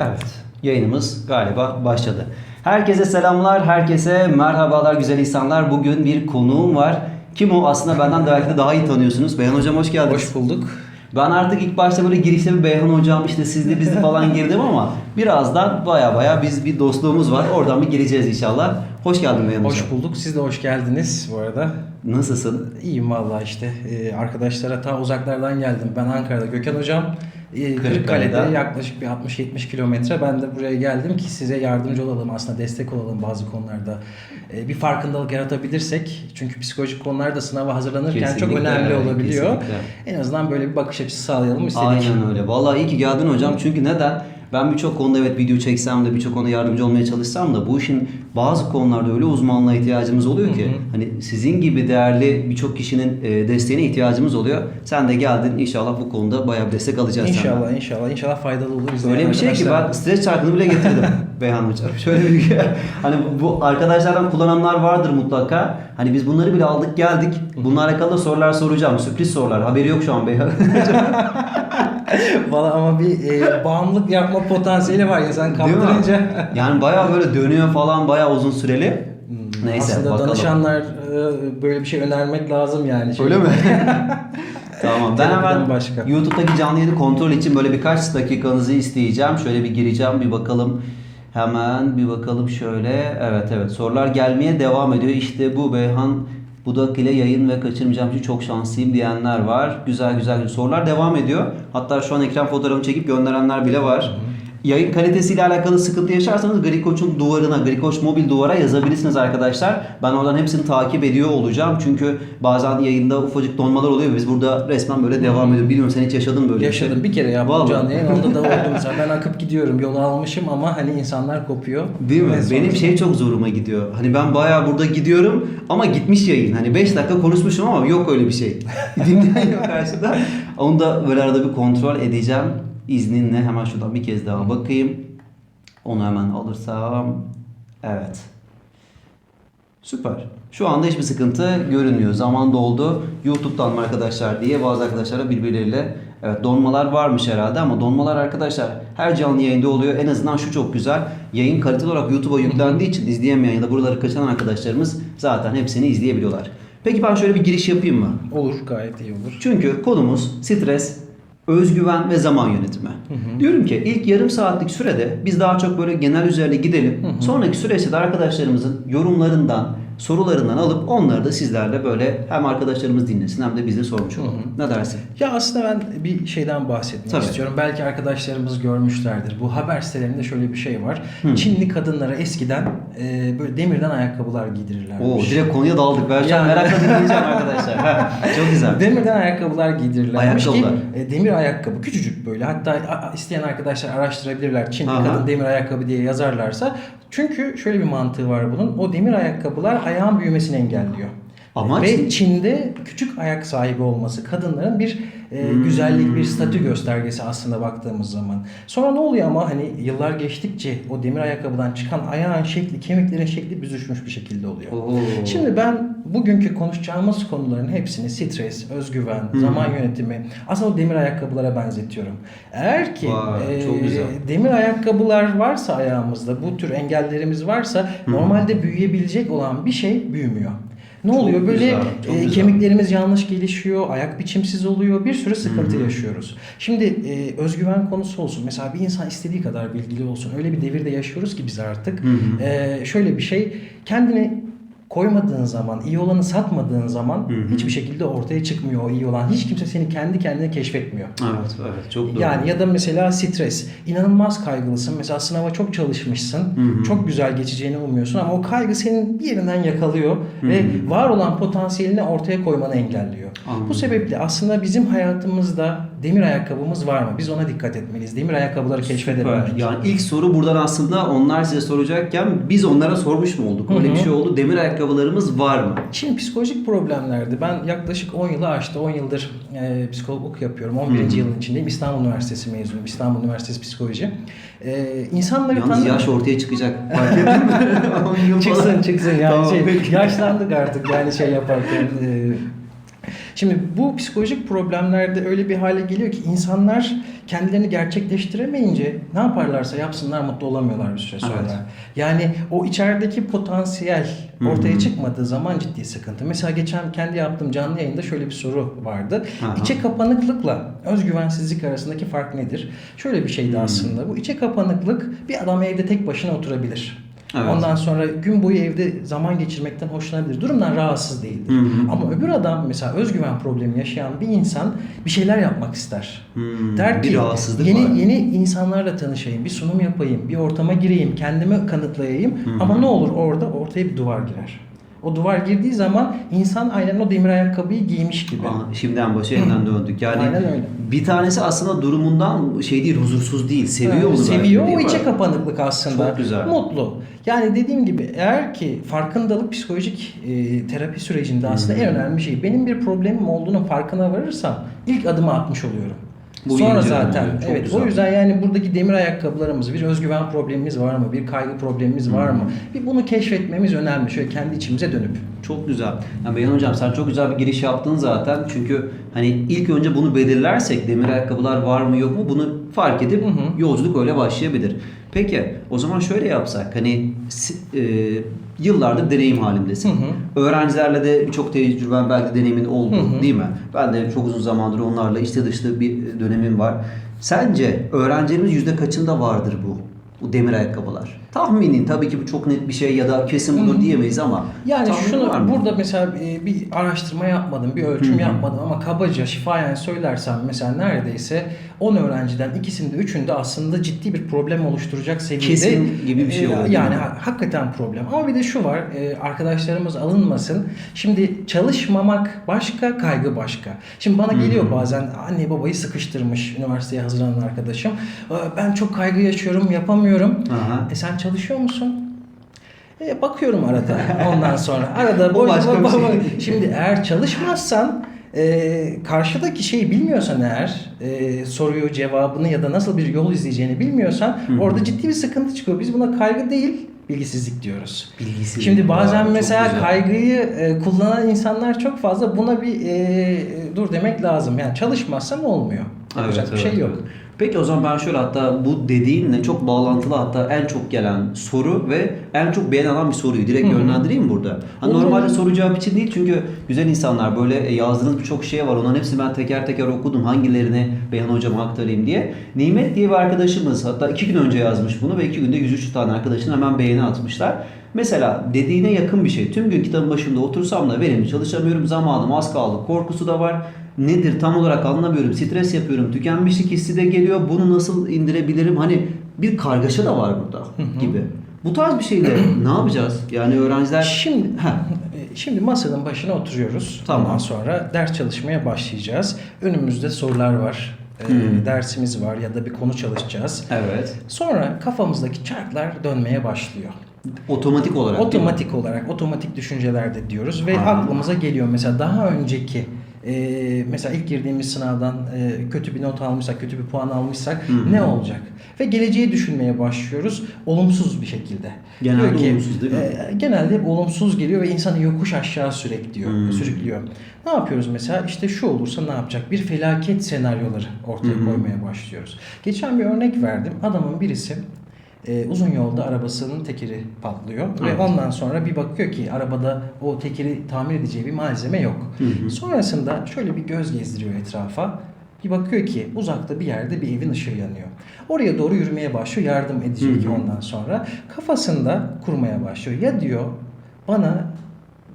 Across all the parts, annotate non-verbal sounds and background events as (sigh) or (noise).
Evet, yayınımız galiba başladı. Herkese selamlar, herkese merhabalar güzel insanlar. Bugün bir konuğum var. Kim o? Aslında benden belki de daha iyi tanıyorsunuz. Beyhan Hocam hoş geldiniz. Hoş bulduk. Ben artık ilk başta böyle girişte bir Beyhan Hocam işte sizli bizli falan girdim ama birazdan baya baya biz bir dostluğumuz var. Oradan bir gireceğiz inşallah. Hoş geldin Beyhan Hocam. Hoş bulduk. Siz de hoş geldiniz bu arada. Nasılsın? İyiyim vallahi işte. Ee, arkadaşlara ta uzaklardan geldim. Ben Ankara'da. Gökhan Hocam Kırıkkale'de. Kırıkkale'de yaklaşık bir 60-70 kilometre. Ben de buraya geldim ki size yardımcı olalım. Aslında destek olalım bazı konularda. Ee, bir farkındalık yaratabilirsek. Çünkü psikolojik konularda sınava hazırlanırken çok Kesinlikle, önemli evet, olabiliyor. kesinlikle. En azından böyle bir bakış açısı sağlayalım istedik. Aynen öyle. Vallahi iyi ki geldin hocam. Çünkü neden? Ben birçok konuda evet video çeksem de birçok konuda yardımcı olmaya çalışsam da bu işin bazı konularda öyle uzmanlığa ihtiyacımız oluyor ki hani sizin gibi değerli birçok kişinin e, desteğine ihtiyacımız oluyor. Sen de geldin inşallah bu konuda bayağı bir destek alacağız senden. İnşallah inşallah inşallah faydalı olur. Öyle bir şey ki ben stres çarkını bile getirdim (laughs) Beyhan Hocam. Şöyle bir hani bu arkadaşlardan kullananlar vardır mutlaka. Hani biz bunları bile aldık geldik. Bununla alakalı sorular soracağım. Sürpriz sorular. Haberi yok şu an Beyhan. (laughs) (laughs) Valla ama bir e, bağımlılık yapma potansiyeli var Değil mi? kaptırınca. Yani bayağı böyle dönüyor falan bayağı uzun süreli. Neyse Aslında bakalım. danışanlar e, böyle bir şey önermek lazım yani. Şey- Öyle mi? (laughs) tamam ben hemen başka. YouTube'daki canlı yayını kontrol için böyle birkaç dakikanızı isteyeceğim. Şöyle bir gireceğim bir bakalım. Hemen bir bakalım şöyle. Evet evet sorular gelmeye devam ediyor. İşte bu Beyhan Budak ile yayın ve kaçırmayacağım için çok şanslıyım diyenler var. Güzel güzel sorular devam ediyor. Hatta şu an ekran fotoğrafını çekip gönderenler bile var. Yayın kalitesiyle alakalı sıkıntı yaşarsanız Grikoç'un duvarına, Grikoç mobil duvara yazabilirsiniz arkadaşlar. Ben oradan hepsini takip ediyor olacağım. Çünkü bazen yayında ufacık donmalar oluyor. Biz burada resmen böyle devam ediyoruz. Bilmiyorum sen hiç yaşadın mı böyle şey? Yaşadım bir kere yaptım Vallahi. canlı yayın. Onda da (laughs) oldu mesela. Ben akıp gidiyorum. Yolu almışım ama hani insanlar kopuyor. Değil mi? Sonra- Benim şey çok zoruma gidiyor. Hani ben bayağı burada gidiyorum ama gitmiş yayın. Hani 5 dakika konuşmuşum ama yok öyle bir şey. (laughs) Dinleyen yok karşıda. Onu da böyle arada bir kontrol edeceğim. İzninle hemen şuradan bir kez daha bakayım. Onu hemen alırsam. Evet. Süper. Şu anda hiçbir sıkıntı görünmüyor. Zaman doldu. YouTube'dan mı arkadaşlar diye bazı arkadaşlara birbirleriyle evet donmalar varmış herhalde ama donmalar arkadaşlar her canlı yayında oluyor. En azından şu çok güzel. Yayın kaliteli olarak YouTube'a yüklendiği için izleyemeyen ya da buraları kaçıran arkadaşlarımız zaten hepsini izleyebiliyorlar. Peki ben şöyle bir giriş yapayım mı? Olur gayet iyi olur. Çünkü konumuz stres, özgüven ve zaman yönetimi. Diyorum ki ilk yarım saatlik sürede biz daha çok böyle genel üzerine gidelim. Sonraki süreçte de arkadaşlarımızın yorumlarından, sorularından alıp onları da sizlerle böyle hem arkadaşlarımız dinlesin hem de biz de sormuş olalım. Ne dersin? Ya aslında ben bir şeyden bahsetmek Tabii. istiyorum. Belki arkadaşlarımız görmüşlerdir. Bu haber sitelerinde şöyle bir şey var. Çinli kadınlara eskiden e, böyle demirden ayakkabılar giydirirlermiş. Oo direkt konuya daldık. Ben Yani- merakla dinleyeceğim (laughs) arkadaşlar. Çok güzel. Demirden ayakkabılar giydirirlermiş ki Ayakkabılar. e, demir ayakkabı küçücük böyle hatta isteyen arkadaşlar araştırabilirler Çinli Aha. kadın demir ayakkabı diye yazarlarsa çünkü şöyle bir mantığı var bunun o demir ayakkabılar ayağın büyümesini engelliyor. Amaç Ve? Çin'de küçük ayak sahibi olması kadınların bir e, Hmm. güzellik, bir statü göstergesi aslında baktığımız zaman. Sonra ne oluyor ama hani yıllar geçtikçe o demir ayakkabıdan çıkan ayağın şekli, kemiklerin şekli büzüşmüş bir şekilde oluyor. Oo. Şimdi ben bugünkü konuşacağımız konuların hepsini stres, özgüven, Hı. zaman yönetimi aslında o demir ayakkabılara benzetiyorum. Eğer ki Vay, e, demir ayakkabılar varsa ayağımızda, bu tür engellerimiz varsa normalde büyüyebilecek olan bir şey büyümüyor. Ne Çok oluyor? Böyle güzel, e, güzel. kemiklerimiz yanlış gelişiyor, ayak biçimsiz oluyor, bir sürü sıkıntı Hı hı. yaşıyoruz. Şimdi e, özgüven konusu olsun. Mesela bir insan istediği kadar bilgili olsun. Öyle bir devirde yaşıyoruz ki biz artık. Hı hı. E, şöyle bir şey, kendini koymadığın zaman, iyi olanı satmadığın zaman Hı hı. hiçbir şekilde ortaya çıkmıyor o iyi olan. Hiç kimse seni kendi kendine keşfetmiyor. Evet, evet çok doğru. Yani ya da mesela stres. İnanılmaz kaygılısın. Mesela sınava çok çalışmışsın. hı. Çok güzel geçeceğini umuyorsun ama o kaygı senin bir yerinden yakalıyor Hı ve var olan potansiyelini ortaya koymanı engelliyor. Anladım. Bu sebeple aslında bizim hayatımızda demir ayakkabımız var mı? Biz ona dikkat etmeliyiz. Demir ayakkabıları keşfedebilmek. Süper. Yani ilk soru buradan aslında onlar size soracakken biz onlara sormuş mu olduk? Öyle bir şey oldu. Demir ayakkabılarımız var mı? Şimdi psikolojik problemlerdi. Ben yaklaşık 10 yılı aştı. 10 yıldır e, psikologluk yapıyorum. 11. Hı hı. yılın içindeyim. İstanbul Üniversitesi mezunuyum. İstanbul Üniversitesi Psikoloji. E, insanları Yalnız tanı- yaş ortaya çıkacak. Fark ettin mi? (laughs) 10 yıl çıksın çıksın yani Tamam, şey, peki. yaşlandık artık yani şey yaparken. e, Şimdi bu psikolojik problemlerde öyle bir hale geliyor ki insanlar kendilerini gerçekleştiremeyince ne yaparlarsa yapsınlar mutlu olamıyorlar bir süre sonra. Evet. Yani o içerideki potansiyel ortaya Hı hı. çıkmadığı zaman ciddi sıkıntı. Mesela geçen kendi yaptığım canlı yayında şöyle bir soru vardı. Aha. İçe kapanıklıkla özgüvensizlik arasındaki fark nedir? Şöyle bir şeydi Hmm. aslında. Bu içe kapanıklık bir adam evde tek başına oturabilir. Evet. Ondan sonra gün boyu evde zaman geçirmekten hoşlanabilir. Durumdan rahatsız değildir. Hı hı. Ama öbür adam mesela özgüven problemi yaşayan bir insan bir şeyler yapmak ister. Hmm, Der bir ki rahatsızlık yeni var. yeni insanlarla tanışayım, bir sunum yapayım, bir ortama gireyim, kendimi kanıtlayayım. Hı hı. Ama ne olur orada ortaya bir duvar girer. O duvar girdiği zaman insan aynen o demir ayakkabıyı giymiş gibi. Aa, şimdiden başa yeniden döndük. Yani Aynen öyle. bir tanesi aslında durumundan şey değil, huzursuz değil. Seviyor Evet, onu Seviyor o içe kapanıklık aslında. Çok güzel. Mutlu. Yani dediğim gibi eğer ki farkındalık psikolojik e, terapi sürecinde aslında hı. en önemli şey. Benim bir problemim olduğunun farkına varırsam ilk adımı atmış oluyorum. Bu Sonra zaten. Çok evet güzel. o yüzden yani buradaki demir ayakkabılarımız, bir özgüven problemimiz var mı? Bir kaygı problemimiz var mı? Bir bunu keşfetmemiz önemli. Şöyle kendi içimize dönüp. Çok güzel. Yani Beyhan Hocam sen çok güzel bir giriş yaptın zaten. Çünkü hani ilk önce bunu belirlersek demir ayakkabılar var mı yok mu bunu fark edip Hı hı. yolculuk öyle başlayabilir. Peki o zaman şöyle yapsak hani e, yıllardır deneyim halindesin. Hı hı. Öğrencilerle de çok tecrüben belki deneyimin oldu Hı hı. değil mi? Ben de çok uzun zamandır onlarla içli dışlı bir dönemim var. Sence öğrencilerimiz yüzde kaçında vardır bu? Bu demir ayakkabılar. Tahminin tabii ki bu çok net bir şey ya da kesin budur diyemeyiz ama Yani şunu var mı? burada mesela e, bir araştırma yapmadım, bir ölçüm Hı hı. yapmadım ama kabaca şifayen söylersem mesela neredeyse 10 öğrenciden ikisinde üçünde aslında ciddi bir problem oluşturacak seviyede. Kesin gibi bir şey e, Yani ha- hakikaten problem. Ama bir de şu var e, arkadaşlarımız alınmasın. Şimdi çalışmamak başka, kaygı başka. Şimdi bana geliyor bazen anne babayı sıkıştırmış üniversiteye hazırlanan arkadaşım. "E, Ben çok kaygı yaşıyorum, yapamıyorum. Aha. E sen çalışıyor musun? E, bakıyorum arada (laughs) ondan sonra. Arada boş başka bir şey. Şimdi eğer çalışmazsan e, karşıdaki şeyi bilmiyorsan eğer e, soruyu cevabını ya da nasıl bir yol izleyeceğini bilmiyorsan Hı hı. orada ciddi bir sıkıntı çıkıyor. Biz buna kaygı değil bilgisizlik diyoruz. Bilgisi. Şimdi bazen Aa, mesela kaygıyı e, kullanan insanlar çok fazla buna bir e, dur demek lazım. Yani çalışmazsan olmuyor. Yapacak bir şey yok. Peki o zaman ben şöyle hatta bu dediğinle çok bağlantılı hatta en çok gelen soru ve en çok beğenilen bir soruyu direkt Hı hı. yönlendireyim burada? Hani normalde soru cevap için değil çünkü güzel insanlar böyle e, yazdığınız birçok şey var. Onların hepsini ben teker teker okudum hangilerini Beyhan hocama aktarayım diye. Nimet diye bir arkadaşımız hatta iki gün önce yazmış bunu ve iki günde 103 tane arkadaşın hemen beğeni atmışlar. Mesela dediğine yakın bir şey. Tüm gün kitabın başında otursam da verimli çalışamıyorum. Zamanım az kaldı. Korkusu da var. Nedir tam olarak anlamıyorum. Stres yapıyorum. Tükenmişlik hissi de geliyor. Bunu nasıl indirebilirim? Hani bir kargaşa da var burada gibi. Bu tarz bir şeyle (clears throat) ne yapacağız? Yani öğrenciler Şimdi Heh. e, şimdi masanın başına oturuyoruz. Tamam. Ondan sonra ders çalışmaya başlayacağız. Önümüzde sorular var. E, Hmm. dersimiz var ya da bir konu çalışacağız. evet. Sonra kafamızdaki çarklar dönmeye başlıyor. Otomatik olarak. Otomatik olarak otomatik düşünceler de diyoruz ve Aha. aklımıza geliyor mesela daha önceki e, mesela ilk girdiğimiz sınavdan e, kötü bir not almışsak, kötü bir puan almışsak Hı hı. ne olacak? Ve geleceği düşünmeye başlıyoruz olumsuz bir şekilde. Genelde Diyor olumsuz değil mi? e, genelde hep olumsuz geliyor ve insanı yokuş aşağı sürekliyor, Hmm. sürüklüyor. Ne yapıyoruz mesela? İşte şu olursa ne yapacak? Bir felaket senaryoları ortaya Hı hı. koymaya başlıyoruz. Geçen bir örnek verdim. Adamın birisi e, uzun yolda arabasının tekeri patlıyor ve Evet. ondan sonra bir bakıyor ki arabada o tekeri tamir edeceği bir malzeme yok. Hı hı. Sonrasında şöyle bir göz gezdiriyor etrafa. Bir bakıyor ki uzakta bir yerde bir evin ışığı yanıyor. Oraya doğru yürümeye başlıyor yardım edecek Hı hı. ondan sonra. Kafasında kurmaya başlıyor. Ya diyor bana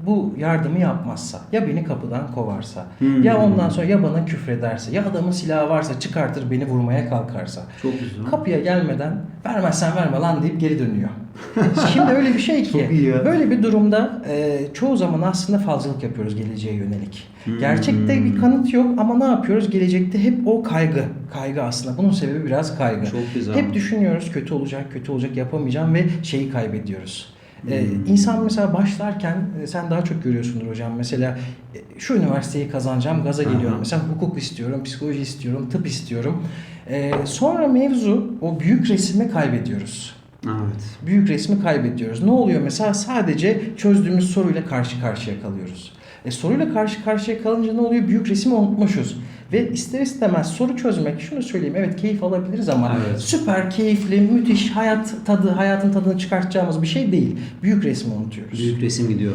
bu yardımı yapmazsa, ya beni kapıdan kovarsa, Hmm. ya ondan sonra ya bana küfrederse, ya adamın silahı varsa çıkartır beni vurmaya kalkarsa. Çok güzel. Kapıya gelmeden vermezsen verme lan deyip geri dönüyor. (laughs) Şimdi öyle bir şey ki böyle bir durumda e, çoğu zaman aslında fazlalık yapıyoruz geleceğe yönelik. Hmm. Gerçekte bir kanıt yok ama ne yapıyoruz? Gelecekte hep o kaygı. Kaygı aslında. Bunun sebebi biraz kaygı. Çok güzel. Hep düşünüyoruz kötü olacak, kötü olacak yapamayacağım ve şeyi kaybediyoruz. Ee, Hmm. insan mesela başlarken e, sen daha çok görüyorsundur hocam. Mesela e, şu üniversiteyi kazanacağım, gaza geliyorum. Mesela hukuk istiyorum, psikoloji istiyorum, tıp istiyorum. Ee, sonra mevzu o büyük resmi kaybediyoruz. Evet. Büyük resmi kaybediyoruz. Ne oluyor mesela? Sadece çözdüğümüz soruyla karşı karşıya kalıyoruz. E, soruyla karşı karşıya kalınca ne oluyor? Büyük resmi unutmuşuz. Ve ister istemez soru çözmek, şunu söyleyeyim, evet keyif alabiliriz ama Evet. süper keyifli, müthiş hayat tadı, hayatın tadını çıkartacağımız bir şey değil. Büyük resmi unutuyoruz. Büyük resim gidiyor.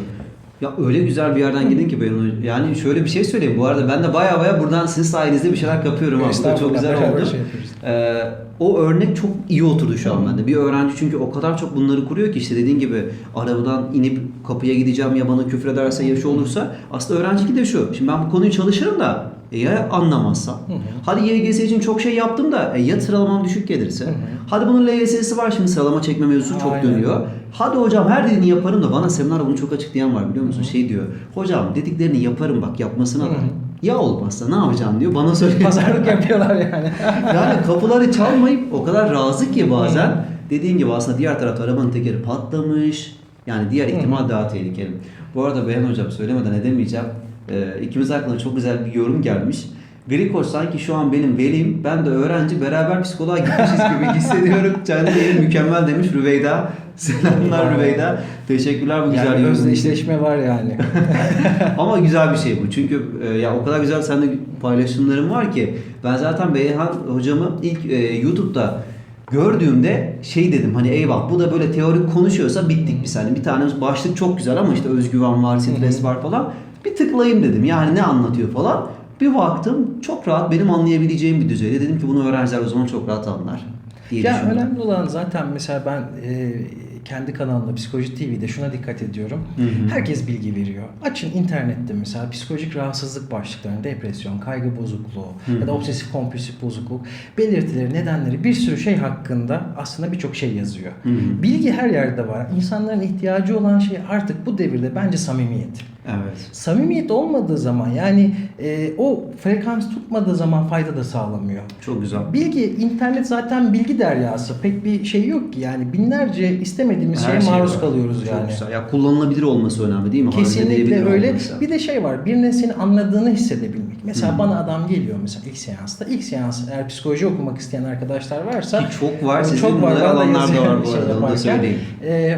Ya öyle güzel bir yerden gidin ki ben yani şöyle bir şey söyleyeyim bu arada ben de baya baya buradan sizin sayenizde bir şeyler kapıyorum abi. Bu da çok güzel oldu. şey yapıyoruz. Ee, o örnek çok iyi oturdu şu an bende. Bir öğrenci çünkü o kadar çok bunları kuruyor ki işte dediğin gibi arabadan inip kapıya gideceğim ya bana küfür ederse ya şu olursa aslında öğrenci de şu. Şimdi ben bu konuyu çalışırım da e ya anlamazsam. Hı hı. Hadi YGS için çok şey yaptım da e ya sıralamam düşük gelirse. Hı hı. Hadi bunun LYS'si var şimdi sıralama çekme mevzusu çok Aynen. dönüyor. Hadi hocam her dediğini yaparım da bana seminar bunu çok açıklayan var biliyor musun? Şey diyor. Hocam dediklerini yaparım bak yapmasına Hı da. hı. Ya olmazsa ne yapacağım diyor bana söylüyor. Pazarlık yapıyorlar yani. (laughs) yani kapıları çalmayıp o kadar razı ki bazen dediğin gibi aslında diğer tarafta arabanın tekeri patlamış. Yani diğer ihtimal daha tehlikeli. Bu arada Beyan Hocam söylemeden edemeyeceğim. Ee, ikimiz hakkında çok güzel bir yorum gelmiş. Griko sanki şu an benim velim, ben de öğrenci beraber psikoloğa gitmişiz gibi (laughs) hissediyorum. Kendi yeri mükemmel demiş Rüveyda. Selamlar Rüveyda. Teşekkürler bu güzel yani özdeşleşme var yani. (laughs) Ama güzel bir şey bu. Çünkü e, ya o kadar güzel sende paylaşımlarım var ki ben zaten Beyhan hocamı ilk e, YouTube'da gördüğümde şey dedim hani eyvah bu da böyle teorik konuşuyorsa bittik biz hani bir tane başlık çok güzel ama işte özgüven var, stres var falan. Bir tıklayayım dedim. Yani ne anlatıyor falan. Bir baktım çok rahat benim anlayabileceğim bir düzeyde. Dedim ki bunu öğrenciler o zaman çok rahat anlar diye ya düşündüm. önemli olan zaten mesela ben e, kendi kanalımda Psikoloji TV'de şuna dikkat ediyorum. Hı hı. Herkes bilgi veriyor. Açın internette mesela psikolojik rahatsızlık başlıklarını, depresyon, kaygı bozukluğu Hı. ya da obsesif kompulsif bozukluk, belirtileri, nedenleri bir sürü şey hakkında aslında birçok şey yazıyor. Hı hı. Bilgi her yerde var. İnsanların ihtiyacı olan şey artık bu devirde bence samimiyet. Evet. Samimiyet olmadığı zaman yani e, o frekans tutmadığı zaman fayda da sağlamıyor. Çok güzel. Bilgi, internet zaten bilgi deryası. Pek bir şey yok ki yani binlerce istemediğimiz Her şeye şey maruz var. kalıyoruz Çok yani. güzel. Ya kullanılabilir olması önemli değil mi? Kesinlikle öyle. olması. Bir de şey var. Birinin seni anladığını hissedebilmek. Mesela Hı. bana adam geliyor mesela ilk seansta. İlk seans eğer psikoloji okumak isteyen arkadaşlar varsa Ki çok var. Sizin çok var. alanlar da var bu şey arada. Onu da söyleyeyim. Ee,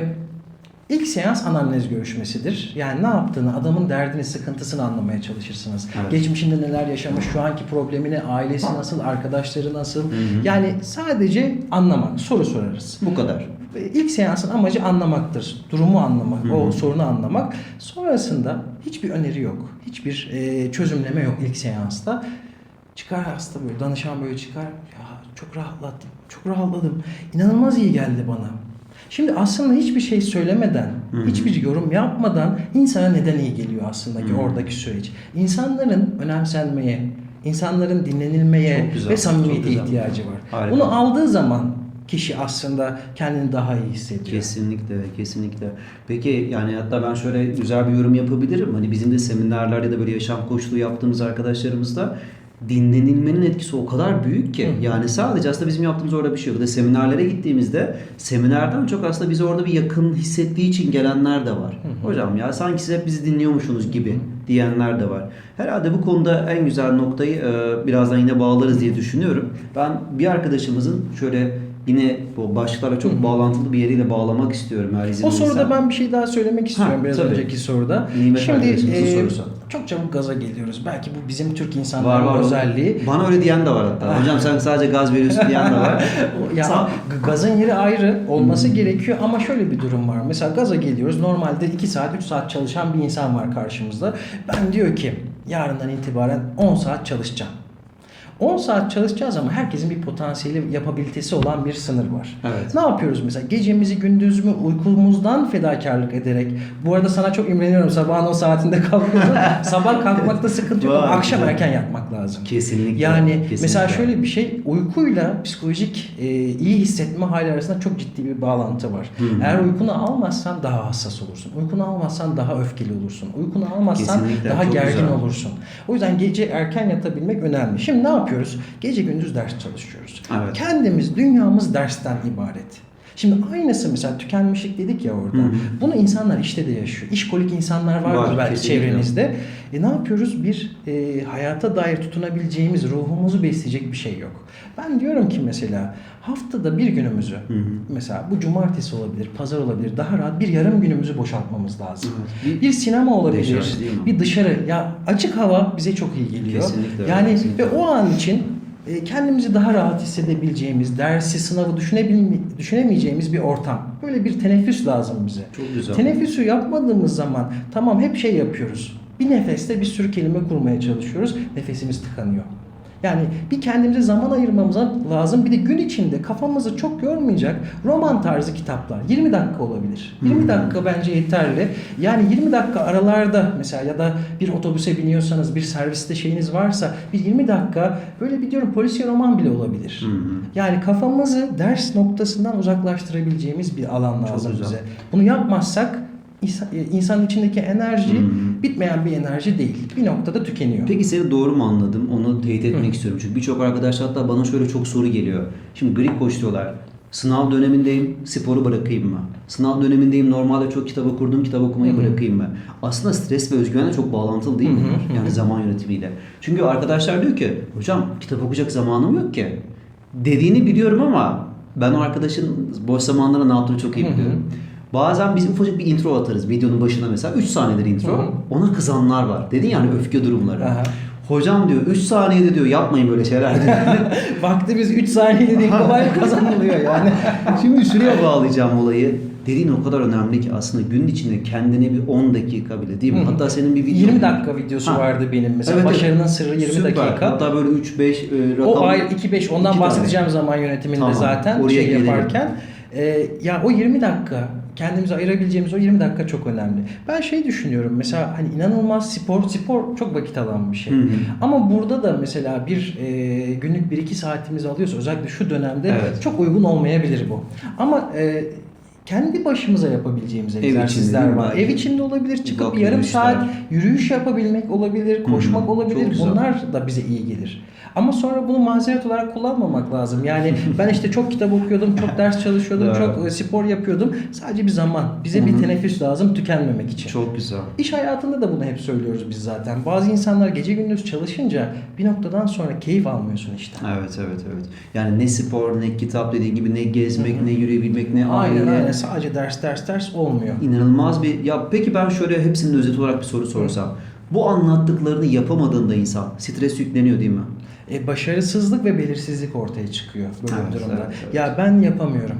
ilk seans anamnez görüşmesidir. Yani ne yaptığını, adamın derdini, sıkıntısını anlamaya çalışırsınız. Evet. Geçmişinde neler yaşamış, şu anki problemini, ailesi nasıl, arkadaşları nasıl. hı. Yani sadece anlamak, soru sorarız. Bu kadar. İlk seansın amacı anlamaktır. Durumu anlamak, Hı o hı. sorunu anlamak. Sonrasında hiçbir öneri yok. Hiçbir e, çözümleme yok ilk seansta. Çıkar hasta böyle, danışan böyle çıkar. Ya çok rahatladım, çok rahatladım. İnanılmaz iyi geldi bana. Şimdi aslında hiçbir şey söylemeden, Hı hı. hiçbir yorum yapmadan insana neden iyi geliyor aslında ki oradaki süreç. İnsanların önemsenmeye, insanların dinlenilmeye güzel, ve samimiyete ihtiyacı var. Harika. Bunu aldığı zaman kişi aslında kendini daha iyi hissediyor. Kesinlikle, kesinlikle. Peki yani hatta ben şöyle güzel bir yorum yapabilirim. Hani bizim de seminerler ya da böyle yaşam koçluğu yaptığımız arkadaşlarımızda dinlenilmenin etkisi o kadar büyük ki. Hı. Yani sadece aslında bizim yaptığımız orada bir şey yok. De seminerlere gittiğimizde seminerden çok aslında bizi orada bir yakın hissettiği için gelenler de var. Hı. Hocam ya sanki siz hep bizi dinliyormuşsunuz gibi diyenler de var. Herhalde bu konuda en güzel noktayı e, birazdan yine bağlarız diye düşünüyorum. Ben bir arkadaşımızın şöyle yine bu başlıklarla çok Hı hı. bağlantılı bir yeriyle bağlamak istiyorum izin O soruda ben bir şey daha söylemek istiyorum Ha, biraz tabii. önceki soruda. Nimet Şimdi e, sorusu. Çok çabuk gaza geliyoruz. Belki bu bizim Türk Var insanların var. özelliği. Bana öyle diyen de var hatta. (laughs) Hocam sen sadece gaz veriyorsun diyen de var. (laughs) Ya Sa- g- gazın yeri ayrı olması gerekiyor ama şöyle bir durum var. Mesela gaza geliyoruz. Normalde 2 saat 3 saat çalışan bir insan var karşımızda. Ben diyor ki yarından itibaren 10 saat çalışacağım. 10 saat çalışacağız ama herkesin bir potansiyeli, yapabilitesi olan bir sınır var. Evet. Ne yapıyoruz mesela? Gecemizi, gündüzümü uykumuzdan fedakarlık ederek. Bu arada sana çok imreniyorum. Sabahın o saatinde kalkıyorsun. (laughs) Sabah kalkmakta sıkıntı yok ama akşam erken yatmak lazım. Kesinlikle. Yani kesinlikle. mesela şöyle bir şey uykuyla psikolojik e, iyi hissetme hali arasında çok ciddi bir bağlantı var. Hı hı. Eğer uykunu almazsan daha hassas olursun. Uykunu almazsan daha öfkeli olursun. Uykunu almazsan Kesinlikle, daha çok gergin güzel. olursun. O yüzden gece erken yatabilmek önemli. Şimdi ne yapıyoruz? Gece gündüz ders çalışıyoruz. Evet. Kendimiz, dünyamız dersten ibaret. Şimdi aynısı mesela tükenmişlik dedik ya orada. Hı hı. Bunu insanlar işte de yaşıyor. İşkolik insanlar vardır Var, belki kesinlikle. çevrenizde. E ne yapıyoruz? Bir e, hayata dair tutunabileceğimiz, ruhumuzu besleyecek bir şey yok. Ben diyorum ki mesela haftada bir günümüzü Hı hı. mesela bu cumartesi olabilir, pazar olabilir. Daha rahat bir yarım günümüzü boşaltmamız lazım. Evet. Bir sinema olabilir. Mi? Bir dışarı. Ya açık hava bize çok iyi geliyor. Kesinlikle Yani kesinlikle. ve o an için kendimizi daha rahat hissedebileceğimiz, dersi, sınavı düşünemeyeceğimiz bir ortam. Böyle bir teneffüs lazım bize. Çok güzel. Teneffüsü yapmadığımız zaman tamam hep şey yapıyoruz. Bir nefeste bir sürü kelime kurmaya çalışıyoruz. Nefesimiz tıkanıyor. Yani bir kendimize zaman ayırmamız lazım. Bir de gün içinde kafamızı çok yormayacak roman tarzı kitaplar. 20 dakika olabilir. 20 Hmm. dakika bence yeterli. Yani 20 dakika aralarda mesela ya da bir otobüse biniyorsanız, bir serviste şeyiniz varsa bir 20 dakika böyle bir diyorum polisiye roman bile olabilir. Yani kafamızı ders noktasından uzaklaştırabileceğimiz bir alan lazım bize. Bunu yapmazsak insanın içindeki enerji hı. bitmeyen bir enerji değil. Bir noktada tükeniyor. Peki seni doğru mu anladım? Onu teyit etmek Hı. istiyorum. Çünkü birçok arkadaş hatta bana şöyle çok soru geliyor. Şimdi gri koç diyorlar. Sınav dönemindeyim, sporu bırakayım mı? Sınav dönemindeyim, normalde çok kitap okurdum, kitap okumayı Hı hı. bırakayım mı? Aslında stres ve özgüvenle çok bağlantılı değil mi? Hı hı, bunlar? hı Yani zaman yönetimiyle. Çünkü arkadaşlar diyor ki, hocam kitap okuyacak zamanım yok ki. Dediğini biliyorum ama ben o arkadaşın boş zamanlarında ne yaptığını çok iyi Hı hı. Bazen biz ufacık bir intro atarız videonun başına mesela 3 saniyedir intro. Hı. Ona kızanlar var. Dedin yani öfke durumları. Aha. Hocam diyor 3 saniyede diyor yapmayın böyle şeyler diyor. (laughs) Vaktimiz 3 saniye dediğin kolay kazanılıyor yani. (laughs) Şimdi şuraya bağlayacağım olayı. Dediğin o kadar önemli ki aslında gün içinde kendine bir 10 dakika bile değil mi? Hı. Hatta senin bir video 20 dakika videosu Ha. vardı benim mesela. Evet, evet. Başarının sırrı 20 Süper. dakika. Hatta böyle 3-5 e, rakam. O ayrı 2-5 ondan İki bahsedeceğim zaman yönetiminde Tamam, zaten oraya şey gelelim. yaparken. Ee, ya o 20 dakika kendimize ayırabileceğimiz o 20 dakika çok önemli. Ben şey düşünüyorum mesela hani inanılmaz spor spor çok vakit alan bir şey. Hı hı. Ama burada da mesela bir e, günlük 1-2 saatimizi alıyorsa özellikle şu dönemde Evet. çok uygun olmayabilir bu. Ama e, kendi başımıza yapabileceğimiz egzersizler var. Ev içinde olabilir. Çıkıp Uzak bir yarım yürüyüşler. saat yürüyüş yapabilmek olabilir, koşmak Çok olabilir. Bunlar da bize iyi gelir. Ama sonra bunu mazeret olarak kullanmamak lazım. Yani (laughs) ben işte çok kitap okuyordum, çok ders çalışıyordum, çok e, spor yapıyordum. Sadece bir zaman. Bize bir teneffüs lazım tükenmemek için. Çok güzel. İş hayatında da bunu hep söylüyoruz biz zaten. Bazı insanlar gece gündüz çalışınca bir noktadan sonra keyif almıyorsun işte. Evet evet evet. Yani ne spor ne kitap dediğin gibi ne gezmek ne yürüyebilmek ne Aynen aile. aynen. Sadece ders ders ders olmuyor. İnanılmaz bir ya peki ben şöyle hepsinin özeti olarak bir soru sorsam. Bu anlattıklarını yapamadığında insan stres yükleniyor değil mi? E, başarısızlık ve belirsizlik ortaya çıkıyor böyle Evet, bir durumda. evet, evet. Ya ben yapamıyorum.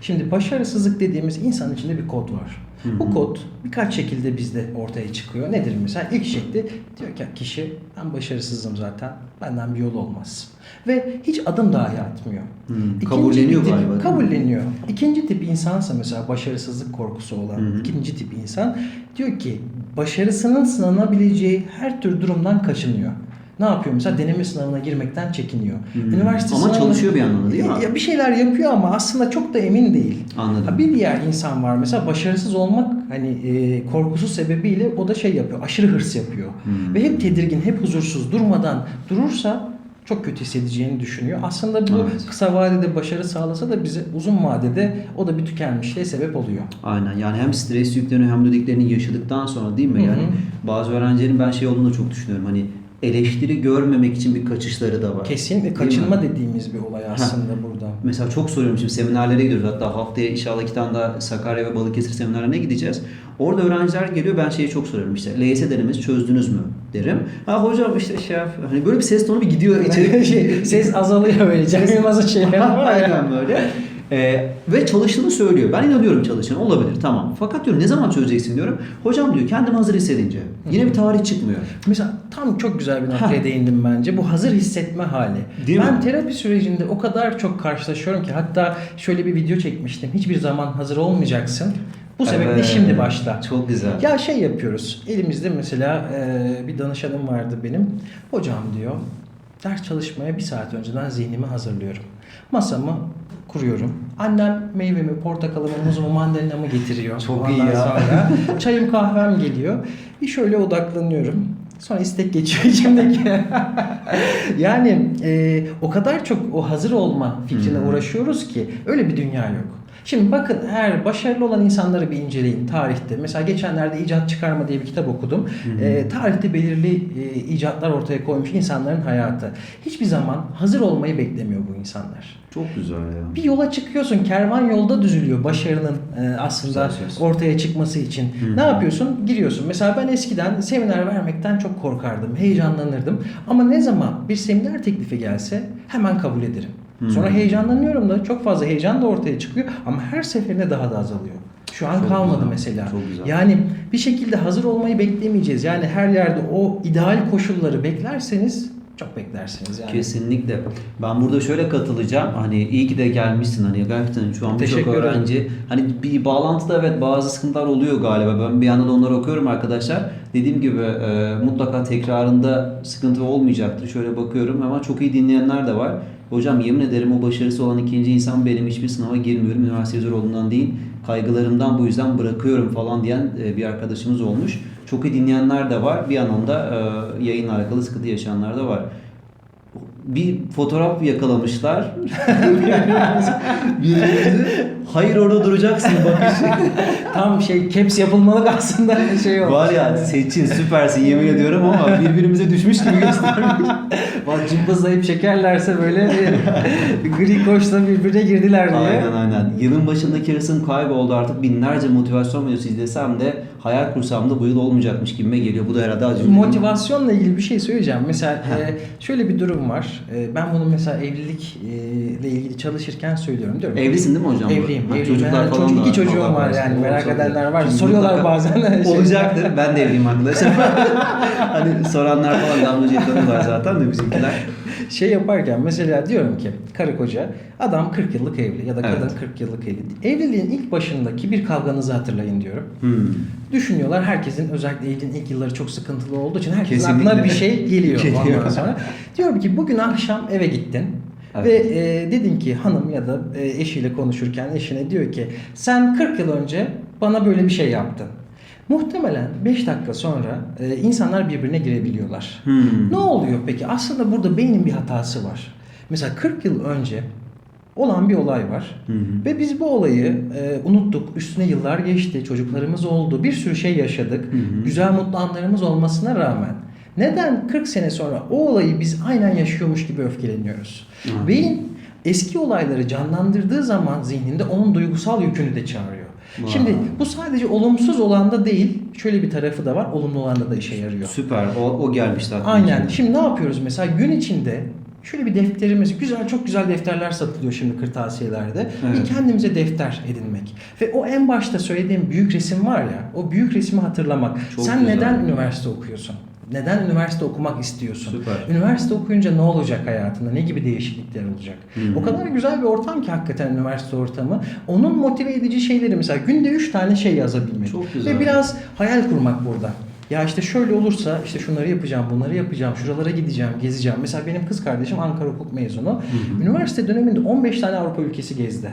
Şimdi başarısızlık dediğimiz insan içinde bir kod var. Hı hı. Bu kod birkaç şekilde bizde ortaya çıkıyor. Nedir mesela? İlk şekli diyor ki kişi ben başarısızım zaten. Benden bir yol olmaz. Ve hiç adım dahi atmıyor. Hı, İkinci kabulleniyor tip- galiba? Kabulleniyor. İkinci tip insansa mesela başarısızlık korkusu olan Hı hı. ikinci tip insan diyor ki başarısının sınanabileceği her tür durumdan kaçınıyor. Ne yapıyor? Mesela deneme sınavına girmekten çekiniyor. Hmm. Üniversite Ama sınavına- çalışıyor bir yandan da değil mi? Ya bir şeyler yapıyor ama aslında çok da emin değil. Anladım. Ha, Bir diğer insan var mesela başarısız olmak hani e, korkusu sebebiyle o da şey yapıyor. Aşırı hırs yapıyor. Hmm. Ve hep tedirgin, hep huzursuz durmadan durursa çok kötü hissedeceğini düşünüyor. Aslında bu Evet. kısa vadede başarı sağlasa da bize uzun vadede o da bir tükenmişliğe sebep oluyor. Aynen yani hem stres yükleniyor hem dediklerini yaşadıktan sonra değil mi? Hı hı. Yani bazı öğrencilerin ben şey olduğunu da çok düşünüyorum. Hani eleştiri görmemek için bir kaçışları da var. Kesinlikle kaçınma mi? dediğimiz bir olay aslında burada. Mesela çok soruyorum şimdi seminerlere gidiyoruz. Hatta haftaya inşallah iki tane daha Sakarya ve Balıkesir seminerlerine gideceğiz. Orada öğrenciler geliyor ben şeyi çok soruyorum işte LYS denemesi çözdünüz mü derim. Ha hocam işte şey. Hani böyle bir ses tonu bir gidiyor (laughs) içeri. şey, ses azalıyor böyle. Cem Yılmaz'ın ya. Aynen böyle. Ee, ve çalıştığını söylüyor. Ben inanıyorum çalışan. Olabilir tamam. Fakat diyorum ne zaman çözeceksin diyorum. Hocam diyor kendimi hazır hissedince. Yine bir tarih çıkmıyor. Mesela tam çok güzel bir noktaya değindim bence. Bu hazır hissetme hali. Değil ben mi? terapi sürecinde o kadar çok karşılaşıyorum ki hatta şöyle bir video çekmiştim. Hiçbir zaman hazır olmayacaksın. Bu sebeple Evet. şimdi başla. Çok güzel. Ya şey yapıyoruz. Elimizde mesela e, bir danışanım vardı benim. Hocam diyor ders çalışmaya bir saat önceden zihnimi hazırlıyorum. Masamı kuruyorum. Annem meyvemi, portakalımı, muzumu, mandalinamı getiriyor. Çok Ondan iyi ya. Sonra (laughs) çayım kahvem geliyor. Bir şöyle odaklanıyorum. Sonra istek geçiyor içimdeki. (laughs) yani e, o kadar çok o hazır olma fikrine Hmm. uğraşıyoruz ki öyle bir dünya yok. Şimdi bakın eğer başarılı olan insanları bir inceleyin tarihte. Mesela geçenlerde İcat Çıkarma diye bir kitap okudum. Ee, tarihte belirli e, icatlar ortaya koymuş insanların hayatı. Hiçbir zaman hazır olmayı beklemiyor bu insanlar. Çok güzel ya. Bir yola çıkıyorsun, kervan yolda düzülüyor başarının e, aslında ortaya çıkması için. Hı. Ne yapıyorsun? Giriyorsun. Mesela ben eskiden seminer vermekten çok korkardım, heyecanlanırdım. Ama ne zaman bir seminer teklifi gelse hemen kabul ederim. Sonra heyecanlanıyorum da çok fazla heyecan da ortaya çıkıyor ama her seferinde daha da azalıyor. Şu an Çok kalmadı güzel, mesela. çok güzel. Yani bir şekilde hazır olmayı beklemeyeceğiz. Yani her yerde o ideal koşulları beklerseniz çok beklersiniz yani. Kesinlikle. Ben burada şöyle katılacağım. Hani iyi ki de gelmişsin. Hani gerçekten şu an birçok ederim. öğrenci. Hani bir bağlantıda evet bazı sıkıntılar oluyor galiba. Ben bir yandan onları okuyorum arkadaşlar. Dediğim gibi e, mutlaka tekrarında sıkıntı olmayacaktır. Şöyle bakıyorum ama çok iyi dinleyenler de var. Hocam yemin ederim o başarısı olan ikinci insan benim hiçbir sınava girmiyorum. Üniversite zor olduğundan değil. Kaygılarımdan bu yüzden bırakıyorum falan diyen e, bir arkadaşımız olmuş. Çok iyi dinleyenler de var. Bir yandan da e, yayınla alakalı sıkıntı yaşayanlar da var bir fotoğraf yakalamışlar. (laughs) Birbirimizi hayır orada duracaksın bakışı. (laughs) Tam şey caps yapılmalı aslında şey olmuş. Var ya yani. seçin süpersin yemin ediyorum ama birbirimize düşmüş gibi göstermiş. (laughs) Bak cımbızlayıp çekerlerse böyle bir (laughs) gri koçla birbirine girdiler diye. aynen aynen. Yılın başındaki hırsım kayboldu artık binlerce motivasyon videosu izlesem de hayal kursam da bu yıl olmayacakmış gibime geliyor. Bu da herhalde acı. Motivasyonla ilgili bir şey söyleyeceğim. Mesela e, şöyle bir durum var. E, ben bunu mesela evlilik e, ile ilgili çalışırken söylüyorum. Diyorum Evlisin değil mi hocam? Evliyim. Ha, evliyim. Çocuklar Yani falan çocuk, da iki çocuğum var korusun. yani merak edenler var. Şimdi Soruyorlar bazen. (laughs) Şey- Olacaktır. Ben de evliyim arkadaşlar. (laughs) hani soranlar falan damlacı var zaten de bizimkiler. (laughs) şey yaparken mesela diyorum ki karı koca adam 40 yıllık evli ya da kadın Evet. 40 yıllık evli. Evliliğin ilk başındaki bir kavganızı hatırlayın diyorum. Hmm. Düşünüyorlar herkesin özellikle evliliğin ilk yılları çok sıkıntılı olduğu için herkesin Kesinlikle. aklına bir şey geliyor Geliyor. ondan sonra. Diyorum ki bugün akşam eve gittin. Evet. Ve e, dedin ki hanım ya da e, eşiyle konuşurken eşine diyor ki sen 40 yıl önce bana böyle bir şey yaptın. Muhtemelen 5 dakika sonra e, insanlar birbirine girebiliyorlar. Hmm. Ne oluyor peki? Aslında burada beynin bir hatası var. Mesela 40 yıl önce olan bir olay var. Hı hı. Ve biz bu olayı e, unuttuk. Üstüne yıllar geçti. Çocuklarımız oldu. Bir sürü şey yaşadık. Hı hı. Güzel mutlu anlarımız olmasına rağmen neden 40 sene sonra o olayı biz aynen yaşıyormuş gibi öfkeleniyoruz? Hı. Beyin eski olayları canlandırdığı zaman zihninde onun duygusal yükünü de çağırıyor. Vay. Şimdi bu sadece olumsuz olanda değil, şöyle bir tarafı da var, olumlu olanda da işe yarıyor. Süper. O, o gelmişti aklıma. Aynen. şimdi. Şimdi ne yapıyoruz mesela gün içinde şöyle bir defterimiz güzel çok güzel defterler satılıyor şimdi kırtasiyelerde. Evet. Bir kendimize defter edinmek. Ve o en başta söylediğim büyük resim var ya o büyük resmi hatırlamak. Çok Sen güzel. neden üniversite okuyorsun? Neden üniversite okumak istiyorsun? Süper. Üniversite okuyunca ne olacak hayatında? Ne gibi değişiklikler olacak? Hı. O kadar güzel bir ortam ki hakikaten üniversite ortamı. Onun motive edici şeyleri mesela günde 3 tane şey yazabilmek. Çok güzel. Ve biraz hayal kurmak burada. Ya işte şöyle olursa işte şunları yapacağım, bunları yapacağım, şuralara gideceğim, gezeceğim. Mesela benim kız kardeşim Ankara Hukuk mezunu. hı. Üniversite döneminde 15 tane Avrupa ülkesi gezdi.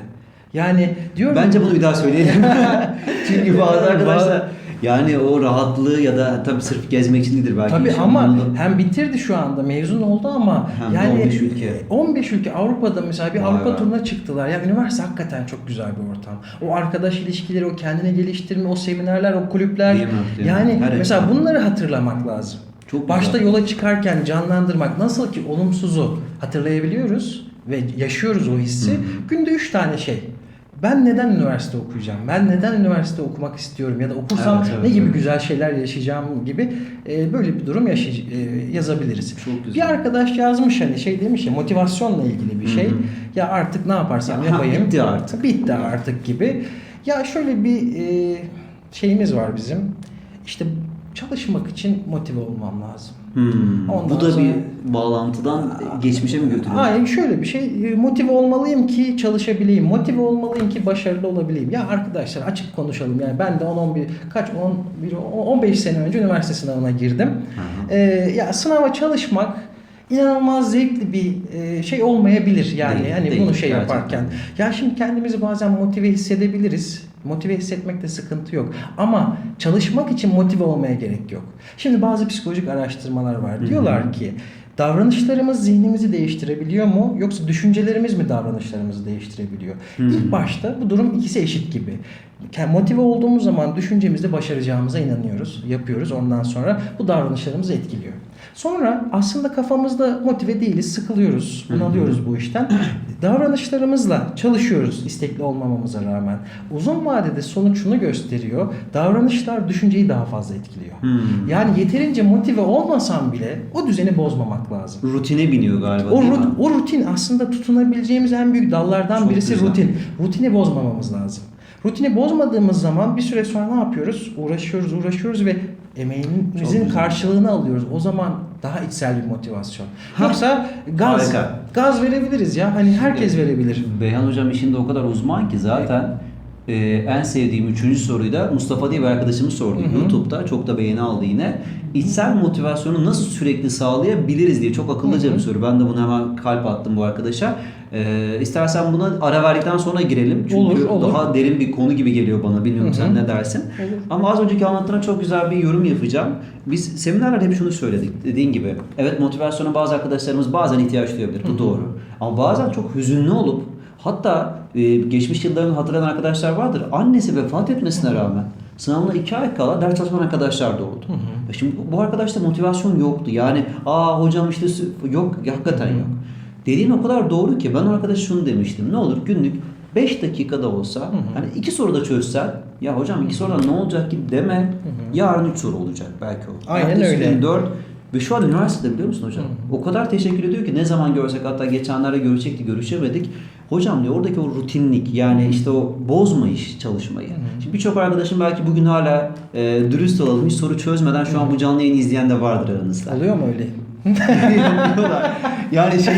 Yani diyorum Bence bunu bir daha söyleyelim. (laughs) Çünkü Bazı- arkadaşlar yani o rahatlığı ya da tabii sırf gezmek için değildir belki. Tabii ama anlamında. hem bitirdi şu anda mezun oldu ama Hem yani 15 ülke. 15 ülke Avrupa'da mesela bir Vay Avrupa be. turuna çıktılar. Ya üniversite hakikaten çok güzel bir ortam. O arkadaş ilişkileri, o kendini geliştirme, o seminerler, o kulüpler. Diyemem, diyemem. Yani Her mesela açıdan. bunları hatırlamak lazım. Çok Başta güzel. yola çıkarken canlandırmak nasıl ki olumsuzu hatırlayabiliyoruz ve yaşıyoruz o hissi. Hı. Günde 3 tane şey. Ben neden üniversite okuyacağım? Ben neden üniversite okumak istiyorum? Ya da okursam Evet, evet, ne gibi evet. güzel şeyler yaşayacağım gibi e, böyle bir durum yaşay- e, yazabiliriz. Çok güzel. Bir arkadaş yazmış hani şey demiş ya motivasyonla ilgili bir şey. hı. Ya artık ne yaparsam Ya, ha, yapayım. bitti artık. Bitti artık gibi. Ya şöyle bir e, şeyimiz var bizim. İşte çalışmak için motive olmam lazım. Hmm. Ondan Bu da sonra- bir bağlantıdan geçmişe mi götürüyor? Hayır şöyle bir şey e, motive olmalıyım ki çalışabileyim. Motive olmalıyım ki başarılı olabileyim. Ya arkadaşlar açık konuşalım. Yani ben de 10 11 kaç 11 15 sene önce üniversite sınavına girdim. Hı Ee, ya sınava çalışmak inanılmaz zevkli bir e, şey olmayabilir yani Değil, hani değil, bunu şey gerçekten. yaparken. Ya şimdi kendimizi bazen motive hissedebiliriz. Motive hissetmekte sıkıntı yok. Ama çalışmak için motive olmaya gerek yok. Şimdi bazı psikolojik araştırmalar var. Diyorlar ki Davranışlarımız zihnimizi değiştirebiliyor mu? Yoksa düşüncelerimiz mi davranışlarımızı değiştirebiliyor? İlk başta bu durum ikisi eşit gibi. Motive olduğumuz zaman düşüncemizde başaracağımıza inanıyoruz, yapıyoruz. Ondan sonra bu davranışlarımızı etkiliyor. Sonra aslında kafamızda motive değiliz, sıkılıyoruz, bunalıyoruz bu işten. Davranışlarımızla çalışıyoruz istekli olmamamıza rağmen. Uzun vadede sonuç şunu gösteriyor. Davranışlar düşünceyi daha fazla etkiliyor. Hmm. Yani yeterince motive olmasam bile o düzeni bozmamak lazım. Rutine biniyor galiba O, rut- o rutin aslında tutunabileceğimiz en büyük dallardan Çok birisi güzel. rutin. Rutini bozmamamız lazım. Rutini bozmadığımız zaman bir süre sonra ne yapıyoruz? Uğraşıyoruz, uğraşıyoruz ve emeğimizin karşılığını alıyoruz. O zaman daha içsel bir motivasyon. Ha, Yoksa gaz harika. gaz verebiliriz ya. Hani herkes verebilir. Beyhan Hocam işinde o kadar uzman ki zaten e, en sevdiğim üçüncü soruyu da Mustafa diye bir arkadaşımız sordu. Hı hı. YouTube'da çok da beğeni aldı yine. İçsel motivasyonu nasıl sürekli sağlayabiliriz diye çok akıllıca Hı hı. bir soru. Ben de buna hemen kalp attım bu arkadaşa. E, istersen buna ara verdikten sonra girelim. Çünkü Olur, olur. daha derin bir konu gibi geliyor bana. Bilmiyorum Hı hı. sen ne dersin? Olur. Ama az önceki anlattığına çok güzel bir yorum yapacağım. Biz seminerlerde hep şunu söyledik. Dediğin gibi evet motivasyona bazı arkadaşlarımız bazen ihtiyaç duyabilir. Bu doğru. Ama bazen çok hüzünlü olup hatta e, geçmiş yıllarını hatırlayan arkadaşlar vardır. Annesi vefat etmesine rağmen sınavına iki ay kala ders çalışan arkadaşlar da oldu. E Şimdi bu- arkadaşta motivasyon yoktu. Yani aa hocam işte yok hakikaten yok. Dediğin o kadar doğru ki ben o arkadaşa şunu demiştim. Ne olur günlük 5 dakikada olsa hani iki soruda çözsen ya hocam iki sorudan ne olacak ki deme. Yarın 3 soru olacak belki o. Aynen Ertesi öyle. gün 4 ve şu an üniversitede biliyor musun hocam? O kadar teşekkür ediyor ki ne zaman görsek hatta geçenlerde görecektik görüşemedik. Hocam diyor oradaki o rutinlik yani işte o bozma iş çalışmayı. Şimdi birçok arkadaşım belki bugün hala e, dürüst olalım hiç soru çözmeden şu an bu canlı yayını izleyen de vardır aranızda. Oluyor mu öyle? Yapıyorlar. yani şey,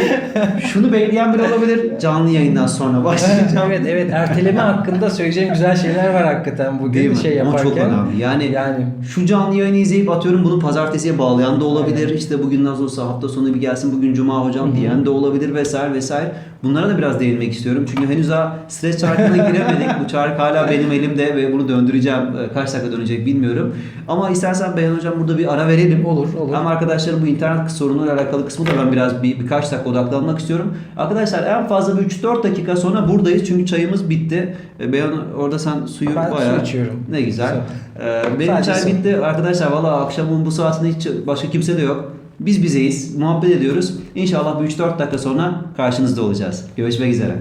şunu bekleyen bile olabilir canlı yayından sonra başlayacağım. evet evet erteleme hakkında söyleyeceğim güzel şeyler var hakikaten bugün Değil mi? şey yaparken. çok önemli. Yani, Yani şu canlı yayını izleyip atıyorum bunu pazartesiye bağlayan da olabilir. İşte bugün nasıl olsa hafta sonu bir gelsin bugün cuma hocam diyen de olabilir vesaire vesaire. Bunlara da biraz değinmek istiyorum. Çünkü henüz daha stres çarkına giremedik. Bu çark hala benim elimde ve bunu döndüreceğim. Ee, Kaç dakika dönecek bilmiyorum. Ama istersen Beyhan hocam burada bir ara verelim. Olur, olur. Hem arkadaşlarım bu internet sorunuyla alakalı kısmı da ben biraz bir, birkaç dakika odaklanmak istiyorum. Arkadaşlar en fazla bir 3-4 dakika sonra buradayız. Çünkü çayımız bitti. Ee, Beyhan orada sen suyu Ben su bayağı... içiyorum. Ne güzel. Su. Ee, benim Sadece çay su. bitti. Arkadaşlar valla akşamın bu saatinde hiç başka kimse de yok. Biz bizeyiz. Muhabbet ediyoruz. İnşallah bu 3-4 dakika sonra karşınızda olacağız. Görüşmek üzere.